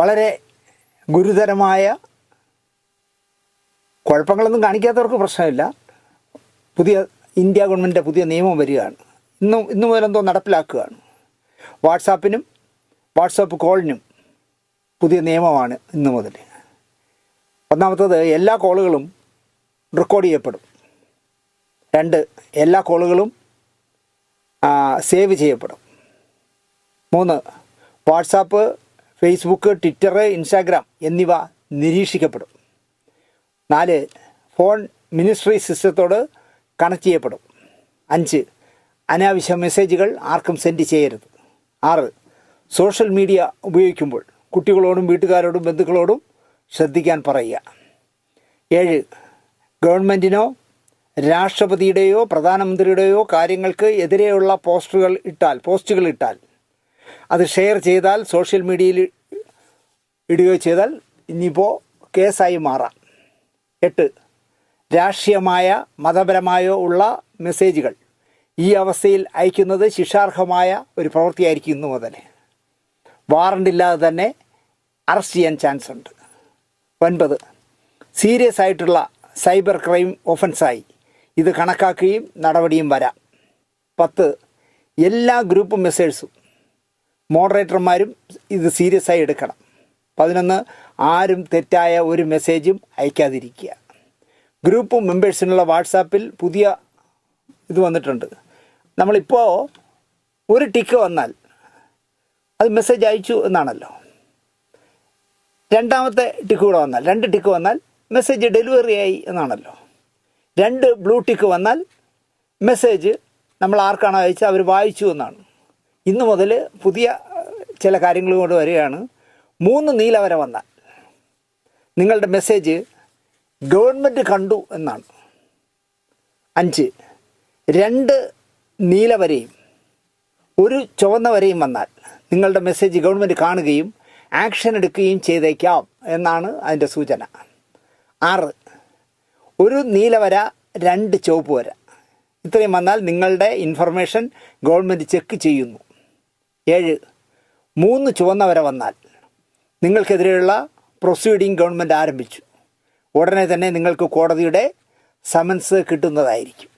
വളരെ ഗുരുതരമായ കുഴപ്പങ്ങളൊന്നും കാണിക്കാത്തവർക്ക് പ്രശ്നമില്ല. പുതിയ ഇന്ത്യ ഗവൺമെന്റിന്റെ പുതിയ നിയമം വരികയാണ്. ഇന്ന് ഇന്നു മുതലെന്തോ നടപ്പിലാക്കുകയാണ്. വാട്സാപ്പിനും വാട്സാപ്പ് കോളിനും പുതിയ നിയമമാണ് ഇന്ന് മുതൽ. ഒന്നാമത്തത് എല്ലാ കോളുകളും റെക്കോർഡ് ചെയ്യപ്പെടും. രണ്ട് എല്ലാ കോളുകളും സേവ് ചെയ്യപ്പെടും. മൂന്ന് വാട്സാപ്പ് ഫേസ്ബുക്ക് ട്വിറ്റർ ഇൻസ്റ്റാഗ്രാം എന്നിവ നിരീക്ഷിക്കപ്പെടും. നാല് ഫോൺ മിനിസ്ട്രി സിസ്റ്റത്തോട് കണക്ട് ചെയ്യപ്പെടും. അഞ്ച് അനാവശ്യ മെസ്സേജുകൾ ആർക്കും സെൻഡ് ചെയ്യരുത്. ആറ് സോഷ്യൽ മീഡിയ ഉപയോഗിക്കുമ്പോൾ കുട്ടികളോടും വീട്ടുകാരോടും ബന്ധുക്കളോടും ശ്രദ്ധിക്കാൻ പറയുക. ഏഴ് ഗവൺമെന്റിനോ രാഷ്ട്രപതിയുടെയോ പ്രധാനമന്ത്രിയുടെയോ കാര്യങ്ങൾക്ക് എതിരെയുള്ള പോസ്റ്ററുകൾ ഇട്ടാൽ പോസ്റ്റുകൾ ഇട്ടാൽ അത് ഷെയർ ചെയ്താൽ സോഷ്യൽ മീഡിയയിൽ ഇടുകയോ ചെയ്താൽ ഇനിയിപ്പോൾ കേസായി മാറാം. എട്ട്. രാഷ്ട്രീയമായ മതപരമായോ ഉള്ള മെസ്സേജുകൾ. ഈ അവസ്ഥയിൽ അയക്കുന്നത് ശിക്ഷാർഹമായ ഒരു പ്രവൃത്തിയായിരിക്കും ഇന്നു മുതൽ. വാറണ്ട് ഇല്ലാതെ തന്നെ അറസ്റ്റ് ചെയ്യാൻ ചാൻസ് ഉണ്ട് ഒൻപത്. സീരിയസ് ആയിട്ടുള്ള സൈബർ ക്രൈം ഒഫൻസായി. ഇത് കണക്കാക്കുകയും നടപടിയും വരാം. പത്ത്. എല്ലാ ഗ്രൂപ്പ് മെസ്സേഴ്സും മോഡറേറ്റർമാരും ഇത് സീരിയസ് ആയി എടുക്കണം. പതിനൊന്ന് ആരും തെറ്റായ ഒരു മെസ്സേജും അയക്കാതിരിക്കുക. ഗ്രൂപ്പ് മെമ്പേഴ്സിനുള്ള വാട്സാപ്പിൽ പുതിയ ഇത് വന്നിട്ടുണ്ട്. നമ്മളിപ്പോൾ ഒരു ടിക്ക് വന്നാൽ അത് മെസ്സേജ് അയച്ചു എന്നാണല്ലോ. രണ്ടാമത്തെ ടിക്ക് കൂടെ വന്നാൽ രണ്ട് ടിക്ക് വന്നാൽ മെസ്സേജ് ഡെലിവറി ആയി എന്നാണല്ലോ. രണ്ട് ബ്ലൂ ടിക്ക് വന്നാൽ മെസ്സേജ് നമ്മൾ ആർക്കാണോ അയച്ചത്? അവർ വായിച്ചു എന്നാണ്. ഇന്ന് മുതൽ പുതിയ ചില കാര്യങ്ങൾ കൊണ്ട് വരികയാണ്. മൂന്ന് നീല വരെ വന്നാൽ നിങ്ങളുടെ മെസ്സേജ് ഗവൺമെന്റ് കണ്ടു എന്നാണ്. അഞ്ച് രണ്ട് നീല വരെയും ഒരു ചുവന്ന വരെയും വന്നാൽ നിങ്ങളുടെ മെസ്സേജ് ഗവൺമെന്റ് കാണുകയും ആക്ഷൻ എടുക്കുകയും ചെയ്തേക്കാം എന്നാണ് അതിന്റെ സൂചന. ആറ് ഒരു നീലവര രണ്ട് ചുവപ്പ് വര. ഇത്രയും വന്നാൽ നിങ്ങളുടെ ഇൻഫർമേഷൻ ഗവൺമെന്റ് ചെക്ക് ചെയ്യുന്നു. ഏഴ്. മൂന്ന് ചുവന്ന വര വന്നാൽ നിങ്ങൾക്കെതിരെയുള്ള പ്രൊസീഡിങ് ഗവൺമെന്റ് ആരംഭിച്ചു. ഉടനെ തന്നെ നിങ്ങൾക്ക് കോടതിയുടെ സമൻസ് കിട്ടുന്നതായിരിക്കും.